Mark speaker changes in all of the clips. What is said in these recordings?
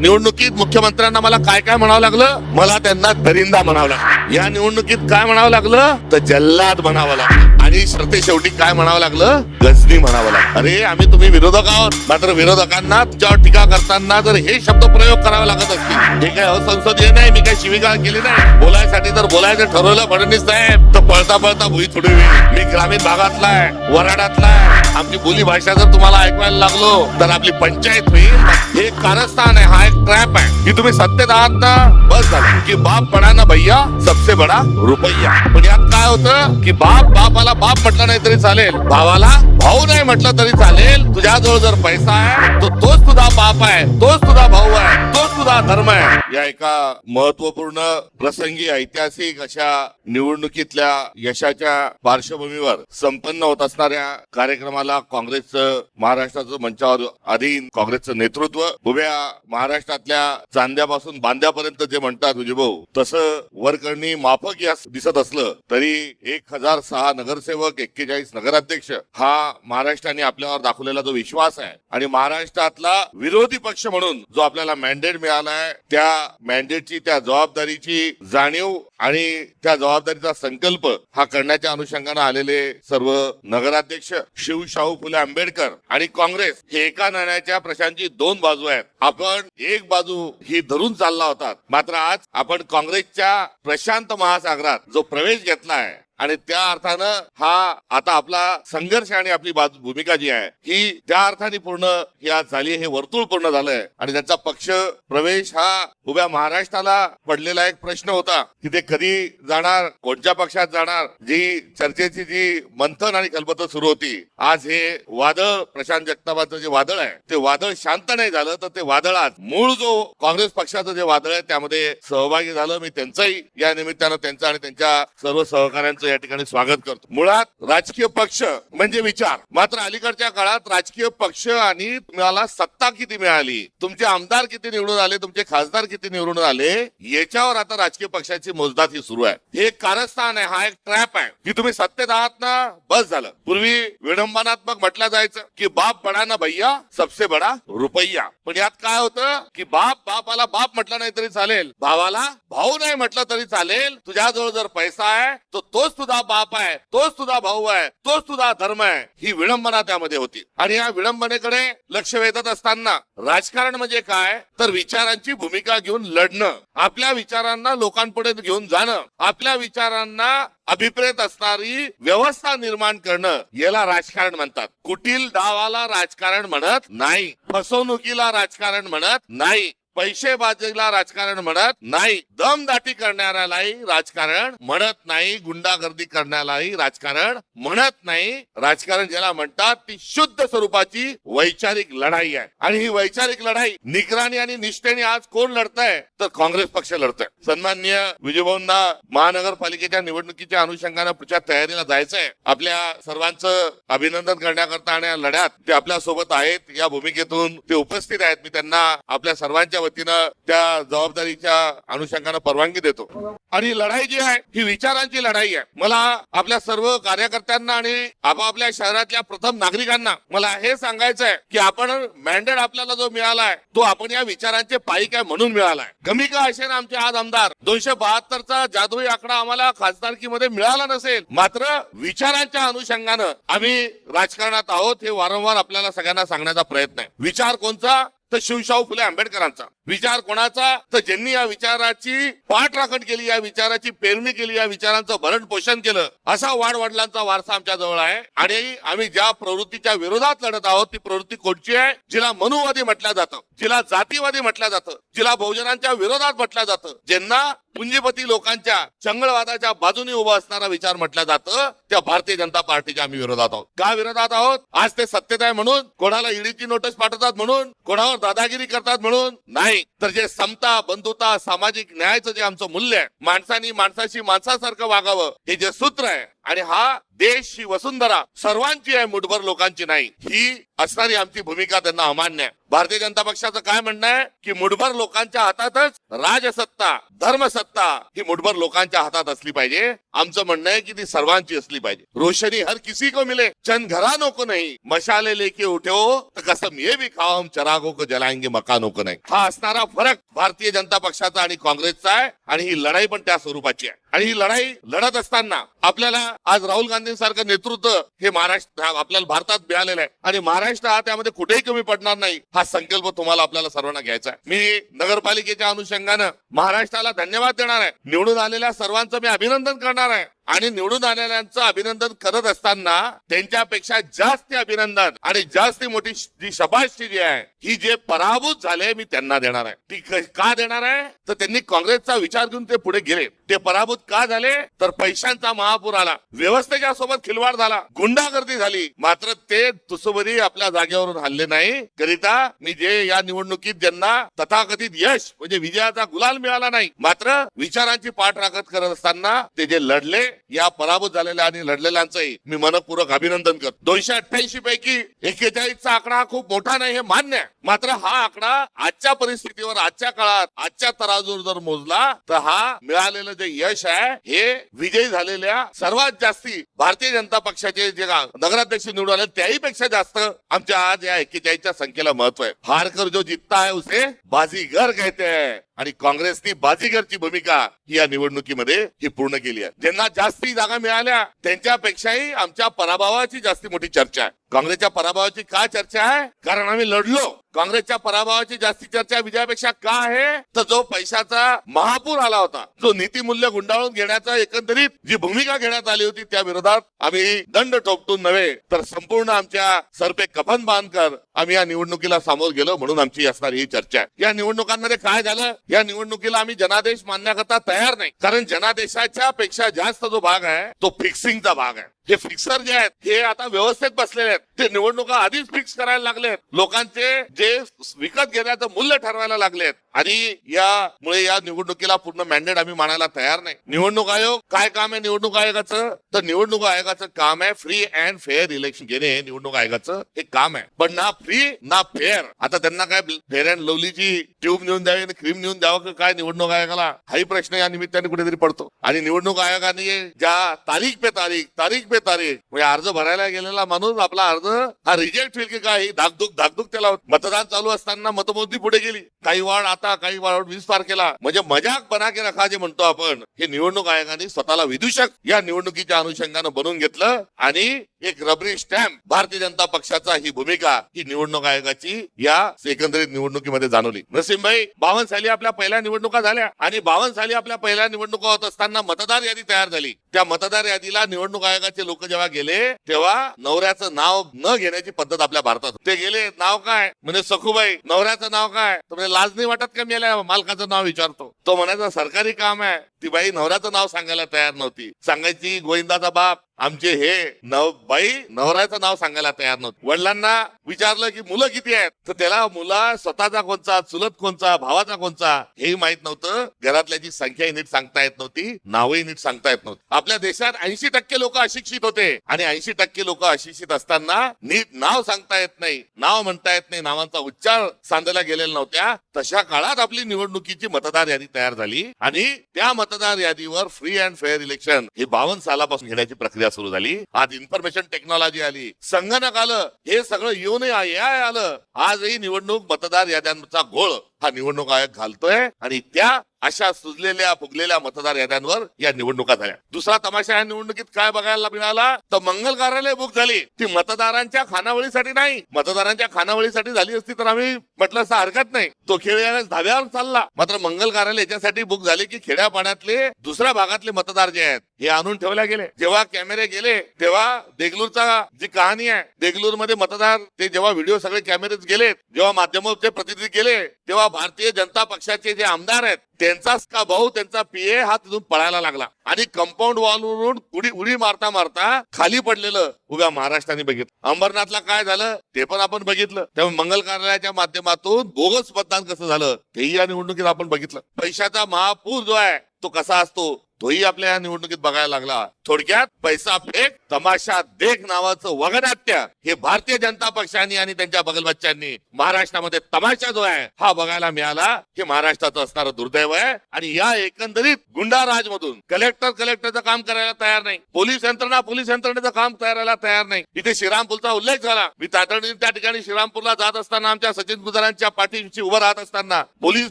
Speaker 1: निवडणुकीत मुख्यमंत्र्यांना मला काय काय म्हणावं लागलं? मला त्यांना दरिंदा म्हणावं लागलं. या निवडणुकीत काय म्हणावं लागलं? तर जल्लाद म्हणावं लागलं. आणि सरते शेवटी काय म्हणावं लागलं? गजनी म्हणावं लागलं. अरे आम्ही तुम्ही विरोधक आहोत. मात्र विरोधकांना तुमच्यावर टीका करताना जर हे शब्द प्रयोग करावे लागत असतील. हे काय असंसदीय नाही मी काय शिविका केली नाही. बोलायसाठी जर बोलायचं ठरवलं फडणवीस साहेब. तर पळता पळता भुई थोडी मी ग्रामीण भागातला आहे वराडातला आहे. आमची बोली भाषा जर तुम्हाला ऐकवायला लागलो तर आपली पंचायत होईल. हे एक कारस्थान आहे हा एक ट्रॅप आहे. की तुम्ही सत्तेत आहात ना बस झालं. की बाप बडा ना भैया सबसे बडा रुपया. पण यात काय होतं की बाप बापाला बाप म्हटलं नाही तरी चालेल. भावाला भाऊ नाही म्हटलं तरी चालेल. तुझ्याजवळ जर पैसा आहे तर तोच तुझा बाप आहे तोच तुझा भाऊ आहे तोच तुझा धर्म आहे. या एका महत्त्वपूर्ण प्रसंगी ऐतिहासिक अशा निवडणुकीतल्या यशाच्या पार्श्वभूमीवर संपन्न होत असणाऱ्या कार्यक्रमाला काँग्रेसचं महाराष्ट्राचं मंचावर अधीन काँग्रेसचं नेतृत्व उभ्या महाराष्ट्रातल्या चांद्यापासून बांद्यापर्यंत जे म्हणतात विजयभाऊ तसं वरकरणी माफक या दिसत असलं तरी एक हजार सहा नगरसेवक एक्केचाळीस नगराध्यक्ष हा महाराष्ट्राने आपल्यावर दाखवलेला जो विश्वास आहे आणि महाराष्ट्रातला विरोधी पक्ष म्हणून जो आपल्याला मॅन्डेट मिळालाय त्या मॅन्डेटची त्या जबाबदारीची जाणीव आणि त्या जबाबदारीचा संकल्प हा करण्याच्या अनुषंगाने आलेले सर्व नगराध्यक्ष शिव शाहू फुले आंबेडकर आणि काँग्रेस हे एका नाण्याच्या प्रशांची दोन बाजू आहेत. आपण एक बाजू ही धरून चालला होता मात्र आज आपण काँग्रेसच्या प्रशांत महासागरात जो प्रवेश घेतला आहे आणि त्या अर्थानं हा आता आपला संघर्ष आणि आपली बाजू भूमिका जी आहे ही त्या अर्थाने पूर्ण ही आज झाली हे वर्तुळ पूर्ण झालंय. आणि त्यांचा पक्ष प्रवेश हा उभ्या महाराष्ट्राला पडलेला एक प्रश्न होता की ते कधी जाणार कोणत्या पक्षात जाणार जी चर्चेची जी मंथन आणि कल्पत सुरू होती. आज हे वादळ प्रशांत जगतापाचं जे वादळ आहे ते वादळ शांत नाही झालं तर ते वादळ आज मूळ जो काँग्रेस पक्षाचं जे वादळ आहे त्यामध्ये सहभागी झालं. मी त्यांचंही या निमित्तानं त्यांचं आणि त्यांच्या सर्व सहकाऱ्यांचं या ठिकाणी स्वागत करतो. मुळात राजकीय पक्ष म्हणजे विचार. मात्र अलीकडच्या काळात राजकीय पक्ष आणि तुम्हाला सत्ता किती मिळाली तुमचे आमदार किती निवडून आले तुमचे खासदार किती निवडून आले याच्यावर आता राजकीय पक्षाची मोजदात ही सुरू आहे. हे एक कारस्थान आहे हा एक ट्रॅप आहे की तुम्ही सत्तेत आहात ना बस झालं. पूर्वी विडंबनात्मक म्हटलं जायचं की बाप बडा ना भैया सबसे बडा रुपया. पण यात काय होतं की बाप बापाला बाप म्हटलं नाही तरी चालेल भावाला भाऊ नाही म्हटलं तरी चालेल तुझ्याजवळ जर पैसा आहे तर तोच तुझा बाप आहे तोच तुझा भाऊ आहे तोच तुझा धर्म आहे ही विडंबना त्यामध्ये होती. आणि या विडंबनेकडे लक्ष वेधत असताना राजकारण म्हणजे काय? तर विचारांची भूमिका घेऊन लढणं. आपल्या विचारांना लोकांपुढे घेऊन जाणं. आपल्या विचारांना अभिप्रेत असणारी व्यवस्था निर्माण करणं याला राजकारण म्हणतात. कुटील डावाला राजकारण म्हणत नाही. फसवणुकीला राजकारण म्हणत नाही. पैसेबाजीला राजकारण म्हणत नाही. दमदाटी करणाऱ्यालाही राजकारण म्हणत नाही. गुंडागर्दी करण्यालाही राजकारण म्हणत नाही. राजकारण ज्याला म्हणतात ती शुद्ध स्वरूपाची वैचारिक लढाई आहे. आणि ही वैचारिक लढाई निकराने आणि निष्ठेने आज कोण लढताय? तर काँग्रेस पक्ष लढतंय. सन्मान्य विजयभाऊंना महानगरपालिकेच्या निवडणुकीच्या अनुषंगानं पुढच्या तयारीला जायचंय. आपल्या सर्वांचं अभिनंदन करण्याकरता आणि या लढ्यात ते आपल्यासोबत आहेत. या भूमिकेतून ते उपस्थित आहेत. मी त्यांना आपल्या सर्वांच्या वतीनं त्या जबाबदारीच्या अनुषंगानं परवानगी देतो. आणि लढाई जी आहे ही विचारांची लढाई आहे. मला आपल्या सर्व कार्यकर्त्यांना आणि आपापल्या शहरातल्या प्रथम नागरिकांना मला हे सांगायचं आहे की आपण मॅन्डेट आपल्याला जो मिळालाय तो आपण या विचारांचे पायिक आहे म्हणून मिळालाय. कमी का असेल आमचे आज आमदार. दोनशे बहात्तरचा जादुई आकडा आम्हाला खासदारकीमध्ये मिळाला नसेल. मात्र विचारांच्या अनुषंगानं आम्ही राजकारणात आहोत हे वारंवार आपल्याला सगळ्यांना सांगण्याचा प्रयत्न आहे. विचार कोणता तर शिवशाहू फुले आंबेडकरांचा. विचार कोणाचा? तर ज्यांनी या विचाराची पाठराखण केली या विचाराची पेरणी केली या विचारांचं भरण पोषण केलं असा वाडवडिलांचा वारसा आमच्या जवळ आहे. आणि आम्ही ज्या प्रवृत्तीच्या विरोधात लढत आहोत ती प्रवृत्ती कोणची आहे? जिला मनुवादी म्हटलं जातं जिला जातीवादी म्हटलं जातं जिला बहुजनांच्या विरोधात म्हटलं जातं. ज्यांना पुंजीपती लोकांच्या चंगळवादाच्या बाजूने उभा असणारा विचार म्हटला जातं त्या भारतीय जनता पार्टीच्या आम्ही विरोधात आहोत. का विरोधात आहोत? आज ते सत्तेत आहे म्हणून कोणाला ईडीची नोटीस पाठवतात म्हणून कोणावर दादागिरी करतात म्हणून? नाही. तर जे समता बंधुता सामाजिक न्यायाचं जे आमचं मूल्य आहे माणसानी माणसाशी माणसासारखं वागावं हे जे सूत्र आहे आणि हा देश ही वसुंधरा सर्वांची आहे मुठभर लोकांची नाही. ही असणारी आमची भूमिका त्यांना अमान्य आहे. भारतीय जनता पक्षाचं काय म्हणणं आहे? की मुठभर लोकांच्या हातातच राजसत्ता धर्मसत्ता ही मुठभर लोकांच्या हातात असली पाहिजे. आमचं म्हणणं आहे की ती सर्वांची असली पाहिजे. रोशनी हर किसी को मिले चंद घरा को नाही. मशाले लेके उठे हो तर कसम ये भी खाओ हम चरागो को जलाएंगे मकानों को नाही. हा असणारा फरक भारतीय जनता पक्षाचा आणि काँग्रेसचा आहे आणि ही लढाई पण त्या स्वरूपाची आहे. आणि ही लढाई लढत असताना आपल्याला आज राहुल गांधींसारखं नेतृत्व हे महाराष्ट्र आपल्याला भारतात मिळालेलं आहे. आणि महाराष्ट्र हा त्यामध्ये कुठेही कमी पडणार नाही हा संकल्प तुम्हाला आपल्याला सर्वांना घ्यायचा आहे. मी नगरपालिकेच्या अनुषंगानं महाराष्ट्राला धन्यवाद देणार आहे. निवडून आलेल्या सर्वांचं मी अभिनंदन करणार आहे. आणि निवडून आलेल्यांचं अभिनंदन करत असताना त्यांच्यापेक्षा जास्त अभिनंदन आणि जास्त मोठी जी शबाशची जी आहे ही जे पराभूत झाले मी त्यांना देणार आहे. ती का देणार आहे? तर त्यांनी काँग्रेसचा विचार घेऊन ते पुढे गेले. ते पराभूत का झाले? तर पैशांचा महापूर आला. व्यवस्थेच्या सोबत खिलवाड झाला. गुंडागर्दी झाली. मात्र ते तुसबरी आपल्या जागेवरून हल्ले नाही. करिता मी जे या निवडणुकीत ज्यांना तथाकथित यश म्हणजे विजयाचा गुलाल मिळाला नाही मात्र विचारांची पाठराखत करत असताना ते जे लढले या पराभूत झालेल्या आणि लढलेल्यांचंही मी मनपूर्वक अभिनंदन करतो. दोनशे अठ्ठ्याऐंशी पैकी एक्केचाळीसचा आकडा हा खूप मोठा नाही हे मान्य आहे. मात्र हा आकडा आजच्या परिस्थितीवर आजच्या काळात आजच्या तराजूवर जर मोजला तर हा मिळालेलं जे यश आहे हे विजयी झालेल्या सर्वात जास्ती भारतीय जनता पक्षाचे जे नगराध्यक्ष निवडून आले त्याही पेक्षा जास्त आमच्या आज या एक्केचाळीसच्या संख्येला महत्त्व आहे. हारकर जो जितता है उसे बाजीगर कहते हैं. आणि काँग्रेसनी बाजीगरची भूमिका ही या निवडणुकीमध्ये ही पूर्ण केली आहे. ज्यांना जास्ती जागा मिळाल्या त्यांच्यापेक्षाही आमच्या पराभवाची जास्ती मोठी चर्चा आहे. काँग्रेसच्या पराभवाची काय चर्चा आहे? कारण आम्ही लढलो. काँग्रेसच्या पराभवाची जास्ती चर्चा विजयापेक्षा का आहे? तर जो पैशाचा महापूर आला होता जो नीतिमूल्य गुंडाळून घेण्याचा एकंदरीत जी भूमिका घेण्यात आली होती त्या विरोधात आम्ही दंड ठोपटून नव्हे तर संपूर्ण आमच्या सरपे कफन बांधकर आम्ही या निवडणुकीला सामोर गेलो म्हणून आमची असणारी ही चर्चा आहे. या निवडणुकांमध्ये काय झालं? या निवडणुकीला आम्ही जनादेश मानण्याकरता तयार नाही. कारण जनादेशाच्या पेक्षा जास्त जो भाग आहे तो फिक्सिंगचा भाग आहे. हे फिक्सर जे आहेत हे आता व्यवस्थेत बसलेले आहेत. ते निवडणुका आधीच फिक्स करायला लागलेत लोकांचे जे विकत घेण्याचं मूल्य ठरवायला लागलेत आणि यामुळे या निवडणुकीला पूर्ण मॅन्डेट आम्ही मानायला तयार नाही. निवडणूक आयोग काय काम आहे निवडणूक आयोगाचं? तर निवडणूक आयोगाचं काम आहे फ्री अँड फेअर इलेक्शन घेणे हे निवडणूक आयोगाचं हे काम आहे. पण ना फ्री ना फेअर आता त्यांना काय फेअर अँड लवलीची ट्यूब नेऊन द्यावी आणि क्रीम नेऊन द्यावं काय निवडणूक आयोगाला? हाही प्रश्न या निमित्ताने कुठेतरी पडतो. आणि निवडणूक आयोगाने ज्या तारीख पे तारीख तारीख पे तारीख म्हणजे अर्ज भरायला गेलेला माणूस आपला अर्ज हा रिजेक्ट होईल की काय? ही धाकधूक धाकधूक त्याला मतदान चालू असताना मतमोजणी पुढे गेली. काही वाढ आता काही वाढवून वीस तारखेला म्हणजे मजाक बना के रखा जे म्हणतो आपण हे निवडणूक आयोगाने स्वतःला विदूषक या निवडणुकीच्या अनुषंगानं बनवून घेतलं आणि एक रबरी स्टॅम्प भारतीय जनता पक्षाचा ही भूमिका ही निवडणूक आयोगाची या एकंदरीत निवडणुकीमध्ये जाणवली. नरसिंहभाई बावन साली आपल्या पहिल्या निवडणुका झाल्या आणि बावन साली आपल्या पहिल्या निवडणुका होत असताना मतदार यादी तयार झाली. त्या मतदार यादीला निवडणूक आयोगाचे लोक जेव्हा गेले तेव्हा नवऱ्याचं नाव न घेण्याची पद्धत आपल्या भारतात ते गेले नाव काय? म्हणजे सखूबाई नवऱ्याचं नाव काय? म्हणजे लाज नाही वाटत का मी मालकाचं नाव विचारतो. तो म्हणायचा सरकारी काम आहे. ती बाई नवऱ्याचं नाव सांगायला तयार नव्हती. सांगायची गोविंदाचा बाप आमचे हे नव बाई नवऱ्याचं नाव सांगायला तयार नव्हती. वडिलांना विचारलं की मुलं किती आहेत? तर त्याला मुला स्वतःचा कोणचा चुलत कोणचा भावाचा कोणचा हेही माहीत नव्हतं. घरातल्याची संख्याही नीट सांगता येत नव्हती नावही नीट सांगता येत नव्हती. आपल्या देशात ऐंशी टक्के लोक अशिक्षित होते आणि ऐंशी टक्के लोक अशिक्षित असताना नीट नाव सांगता येत नाही. नाव म्हणता येत नाही. नावांचा उच्चार सांगल्या गेलेल्या नव्हत्या. तशा काळात आपली निवडणुकीची मतदार यादी तयार झाली आणि त्या मत मतदार यादीवर फ्री अँड फेअर इलेक्शन हे बावन्न सालापासून घेण्याची प्रक्रिया सुरू झाली. आज इन्फॉर्मेशन टेक्नॉलॉजी आली. संगणक आलं. हे सगळं येऊन आलं. आजही निवडणूक मतदार याद्यांचा घोळ. हा निवडणूक आयोग घालतोय आणि त्या अशा सुजलेल्या फुगलेल्या मतदार याद्यांवर या निवडणुका झाल्या. दुसरा तमाशा या निवडणुकीत काय बघायला मिळाला? तर मंगल कार्यालय बुक झाली. ती मतदारांच्या खानावळीसाठी नाही. मतदारांच्या खानावळीसाठी झाली असती तर आम्ही म्हटलं असं हरकत नाही. तो खेळ यावेळेस धाव्यावर चालला. मात्र मंगल कार्यालय याच्यासाठी बुक झाले की खेड्यापाड्यातले दुसऱ्या भागातले मतदार जे आहेत हे आणून ठेवल्या गेले. जेव्हा कॅमेरे गेले तेव्हा देगलूरचा जी कहाणी आहे देगलूरमध्ये मतदार ते जेव्हा व्हिडिओ सगळे कॅमेरेच गेले जेव्हा माध्यमाचे प्रतिनिधी गेले तेव्हा भारतीय जनता पक्षाचे जे आमदार आहेत त्यांचाच का भाऊ त्यांचा पीए हा तिथून पळायला लागला. आणि कंपाऊंड वॉलवरून उडी उडी मारता मारता खाली पडलेलं उभ्या महाराष्ट्राने बघितलं. अंबरनाथला काय झालं ते पण आपण बघितलं. त्यामुळे मंगल कार्यालयाच्या माध्यमातून बोगस मतदान कसं झालं तेही या निवडणुकीत आपण बघितलं. पैशाचा महापूर जो आहे तो कसा असतो तोही आपल्या या निवडणुकीत बघायला लागला. थोडक्यात पैसा फेक तमाशा देख नावाचं वगनाट्य हे भारतीय जनता पक्षाने आणि त्यांच्या बगलबच्च्यांनी महाराष्ट्रामध्ये तमाशा जो आहे हा बघायला मिळाला. हे महाराष्ट्राचं असणारं दुर्दैव आहे. आणि या एकंदरीत गुंडा राज मधून कलेक्टर कलेक्टरचं काम करायला तयार नाही. पोलीस यंत्रणा पोलीस यंत्रणेचं काम करायला तयार नाही. इथे श्रीरामपूरचा उल्लेख झाला. मी तातडीने त्या ठिकाणी श्रीरामपूरला जात असताना आमच्या सचिन गुजरांच्या पाठीशी उभं राहत असताना पोलीस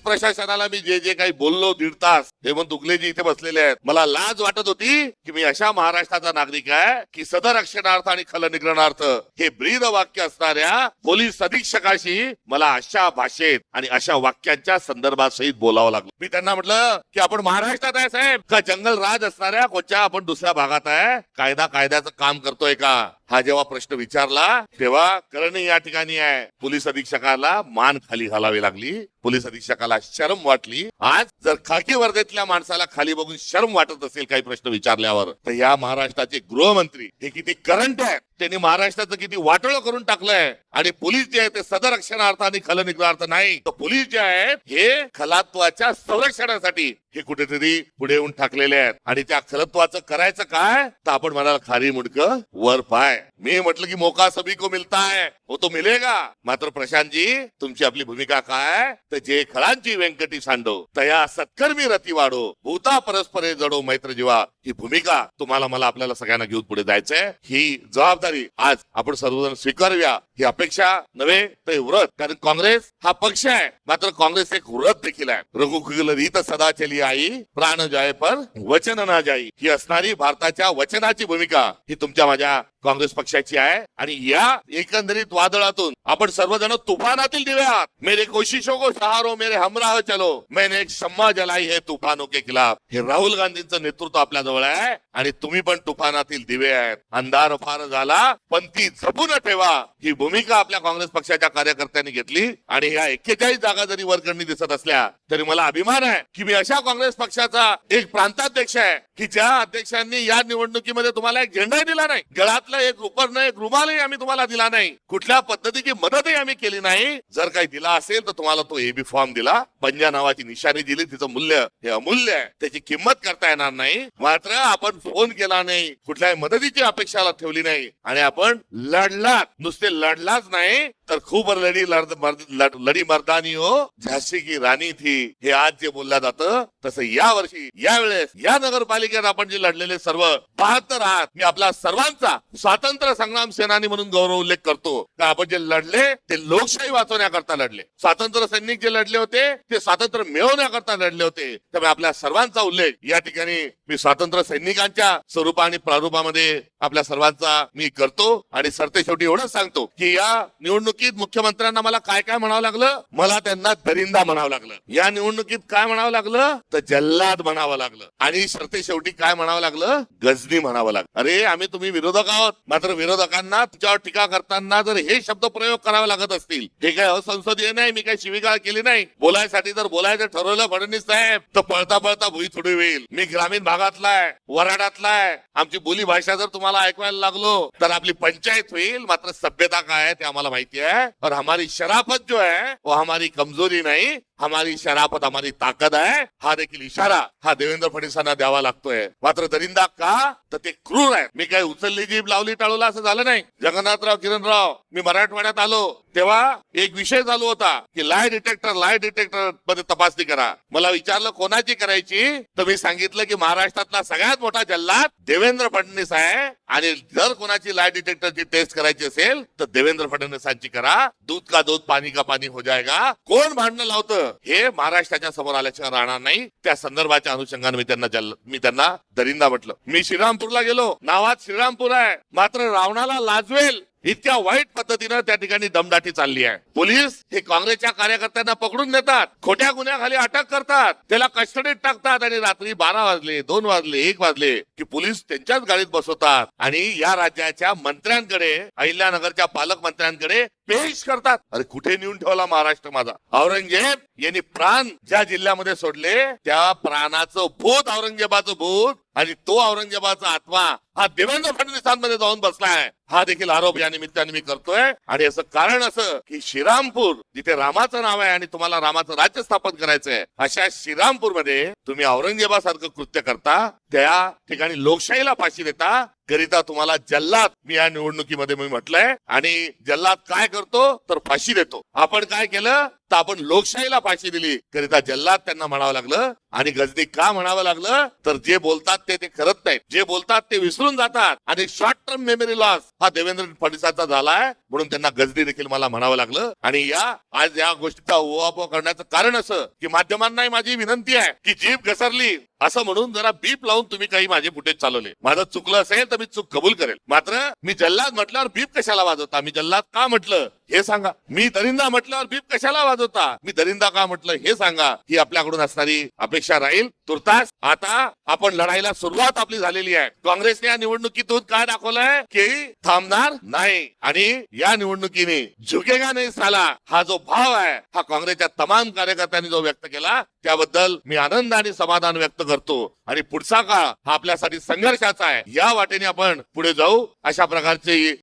Speaker 1: प्रशासनाला मी जे जे काही बोललो दीड तास हेमंत दुगलेजी इथे बसलेले आहेत. मला लाज वाटत होती की मी अशा महाराष्ट्राचा नागरिक आहे की सदरक्षणार्थ आणि खल निग्रहणार्थ हे ब्रीद वाक्य असणाऱ्या पोलीस अधीक्षकाशी मला अशा भाषेत आणि अशा वाक्यांच्या संदर्भात सहित बोलावं लागलं. मी त्यांना म्हटलं की आपण महाराष्ट्रात आहे साहेब. का जंगल राज असणाऱ्या कोणत्या आपण दुसऱ्या भागात आहे? कायदा कायद्याचं काम करतोय का? हा जेव्हा प्रश्न विचारला तेव्हा करणे या ठिकाणी आहे. पोलीस अधीक्षकाला मान खाली घालावी लागली. पोलीस अधीक्षकाला शरम वाटली. आज जर खाकी वर्गातल्या माणसाला खाली बघून शरम वाटत असेल काही प्रश्न विचारल्यावर तर या महाराष्ट्राचे गृहमंत्री हे किती करंट आहेत. त्यांनी महाराष्ट्राचं किती वाटोळं करून टाकलंय. आणि पोलीस जे आहे ते सदरक्षणार्थ आणि खलनिग्रहार्थ नाही. तर पोलीस जे आहेत हे खलात्वाच्या संरक्षणासाठी हे कुठेतरी पुढे येऊन टाकलेले आहेत. आणि त्या खलत्वाचं करायचं काय? तर आपण म्हणाल खारी मुडक वर पाय. मी म्हटलं की मोका सभी को मिलता है. वो तो मिलेगा. मात्र प्रशांतजी तुमची आपली भूमिका काय? तर जे खळांची व्यंकटी सांडो तया सत्कर्मी रती वाढो भूता परस्परे जडो मैत्र जीवा. ही भूमिका तुम्हाला मला आपल्याला सगळ्यांना घेऊन पुढे जायचंय. ही जबाबदारी आज आपण सर्वजण स्वीकारूया. ही अपेक्षा नव्हे तर व्रत. कारण काँग्रेस हा पक्ष आहे. मात्र काँग्रेस एक व्रत देखील आहे. रघुकुल रीत सदा चली आई प्राण जाय पर वचन ना जाई. ही असणारी भारताच्या वचनाची भूमिका ही तुमच्या माझ्या काँग्रेस पक्षाची आहे. आणि या एकंदरीत वादळातून आपण सर्वजण तुफानातील दिवे आहात मेरे कोशिशों को सहारो मेरे हमराह चलो. मैंने एक शम्मा जलाई है तुफानो के खिलाफ. हे राहुल गांधींचं नेतृत्व आपल्या जवळ आहे. आणि तुम्ही पण तुफानातील दिवे आहेत. अंधार फार झाला पण ती जपून ठेवा. ही भूमिका आपल्या काँग्रेस पक्षाच्या कार्यकर्त्यांनी घेतली आणि ह्या एक्केचाळीस जागा जरी वरकडणी दिसत असल्या तरी मला अभिमान आहे की मी अशा काँग्रेस पक्षाचा एक प्रांताध्यक्ष आहे की ज्या अध्यक्षांनी या निवडणुकीमध्ये तुम्हाला एक झेंडाही दिला नाही. गळातला एक रुपरनं एक रुमालही आम्ही तुम्हाला दिला नाही. कुठल्या पद्धतीची मदतही आम्ही केली नाही. जर काही दिला असेल तर तुम्हाला तो एबी फॉर्म दिला. पंजा नावाची निशाणी दिली. तिचं मूल्य हे अमूल्य आहे. त्याची किंमत करता येणार नाही. मात्र आपण फोन केला नाही. कुठल्याही मदतीची अपेक्षा ठेवली नाही. आणि आपण लढलात. नुसते लढलाच नाही तर खूप लढी लढ- लढी मर्दानी हो झाशी की राणी थी हे आज जे बोललं जातं तसं या वर्षी यावेळेस या नगरपालिकेत आपण जे लढलेले सर्व बहात्तर आहात मी आपला सर्वांचा स्वातंत्र्य संग्राम सेनानी म्हणून गौरव उल्लेख करतो का आपण जे लढले ते लोकशाही वाचवण्याकरता लढले. स्वातंत्र्य सैनिक जे लढले होते ते स्वातंत्र्य मिळवण्याकरता लढले होते. त्यामुळे आपल्या सर्वांचा उल्लेख या ठिकाणी मी स्वातंत्र्य सैनिकांच्या स्वरूपा आणि प्रारूपामध्ये आपल्या सर्वांचा मी करतो आणि सरते शेवटी एवढंच सांगतो की या निवडणुकीत मुख्यमंत्र्यांना मला काय काय म्हणावं लागलं? मला त्यांना दरिंदा म्हणावं लागलं. या निवडणुकीत काय म्हणावं लागलं? तर जल्लाद म्हणावं लागलं. आणि सरते शेवटी काय म्हणावं लागलं? गजनी म्हणावं लागलं. अरे आम्ही तुम्ही विरोधक आहोत. मात्र विरोधकांना तुझ्यावर टीका करताना जर हे शब्द प्रयोग करावे लागत असतील हे काय असंसदीय नाही? मी काही शिविका केली नाही? बोलायसाठी जर बोलायचं ठरवलं फडणवीस साहेब तर पळता पळता भुई थोडी होईल. मी ग्रामीण भागातला आहे वराडातला आहे आमची बोली भाषा जर तुम्हाला ऐकवायला लागलो तर आपली पंचायत होईल. मात्र सभ्यता काय आहे ते आम्हाला माहिती आहे. है और हमारी शराफत जो है वो हमारी कमजोरी नहीं हमारी शराफत हमारी ताकद आहे. हा देखील इशारा हा देवेंद्र फडणवीसांना द्यावा लागतोय. मात्र दरिंदा का? तर ते क्रूर आहे मी काही उचलली जीभ लावली टाळूला असं झालं नाही. जगन्नाथराव किरणराव मी मराठवाड्यात आलो. तेव्हा एक विषय चालू होता की लाय डिटेक्टर लाय डिटेक्टरमध्ये तपासणी करा. मला विचारलं कोणाची करायची? तर मी सांगितलं की महाराष्ट्रातला सगळ्यात मोठा जल्लाद देवेंद्र फडणवीस आहे. आणि जर कोणाची लाय डिटेक्टरची टेस्ट करायची असेल तर देवेंद्र फडणवीसांची करा. दूध का दूध पाणी का पाणी हो जायगा. कोण भांडणं लावतं? हे महाराष्ट्राच्या समोर आल्याशिवाय राहणार नाही. त्या संदर्भाच्या अनुषंगाने मी त्यांना मी त्यांना दरिंदा म्हटलं. मी श्रीरामपूरला गेलो. नावात श्रीरामपूर आहे. मात्र रावणाला लाजवेल. इतक्या वाईट पद्धतीनं त्या ठिकाणी दमदाटी चालली आहे. पोलीस हे काँग्रेसच्या कार्यकर्त्यांना पकडून देतात. खोट्या गुन्ह्याखाली अटक करतात. त्याला कस्टडीत टाकतात आणि रात्री बारा वाजले दोन वाजले एक वाजले की पोलीस त्यांच्याच गाडीत बसवतात. आणि या राज्याच्या मंत्र्यांकडे अहिल्यानगरच्या पालकमंत्र्यांकडे पेश करतात. अरे कुठे नेऊन ठेवला महाराष्ट्र माझा? औरंगजेब यांनी प्राण ज्या जिल्ह्यामध्ये सोडले त्या प्राणाचं भूत औरंगजेबाचं भूत आणि तो औरंगजेबाचा आत्मा हा देवेंद्र फडणवीसांमध्ये जाऊन बसलाय. हा देखील आरोप या निमित्ताने मी करतोय. आणि याचं कारण असं की श्रीरामपूर जिथे रामाचं नाव आहे आणि तुम्हाला रामाचं राज्य स्थापन करायचंय अशा श्रीरामपूरमध्ये तुम्ही औरंगजेबासारखं कृत्य करता त्या ठिकाणी लोकशाहीला फाशी देता करिता तुम्हाला जल्लाद मी या निवडणुकीमध्ये मी म्हटलंय. आणि जल्लाद काय करतो? तर फाशी देतो. आपण काय केलं? तर आपण लोकशाहीला फाशी दिली. करिता जल्लाद त्यांना म्हणावं लागलं. आणि गजनी का म्हणावं लागलं? तर जे बोलतात ते ते करत नाहीत. जे बोलतात ते विसरून जातात. आणि शॉर्ट टर्म मेमरी लॉस हा देवेंद्र फडणवीसांचा झालाय. म्हणून त्यांना गजनी देखील मला म्हणावं लागलं. आणि या आज या गोष्टीचा उहापोह करण्याचं कारण असं की माध्यमांनाही माझी विनंती आहे की जीभ घसरली असं म्हणून जरा बीप लावून तुम्ही काही माझे फुटेज चालवले. माझं चुकलं असेल तर मी चूक कबूल करेल. मात्र मी जल्लाद म्हटल्यावर बीप कशाला वाजवता? मी जल्लाद का म्हटलं? हे सांगा. मी दरिंदा म्हटल्यावर बीप कशाला वाजवता? मी दरिंदा का म्हटलं? हे सांगा. ही आपल्याकडून असणारी अपेक्षा राहील. तुर्तास आता आपण लढाईला सुरुवात आपली झालेली आहे. काँग्रेसने या निवडणुकीतून काय दाखवलंय? की थांबणार नाही. आणि या निवडणुकीने झुकेगा नाही साला हा जो भाव आहे हा काँग्रेसच्या तमाम कार्यकर्त्यांनी जो व्यक्त केला त्याबद्दल मी आनंद आणि समाधान व्यक्त करतो. आणि पुढचा काळ हा आपल्यासाठी संघर्षाचा आहे. या वाटेने आपण पुढे जाऊ. अशा प्रकारची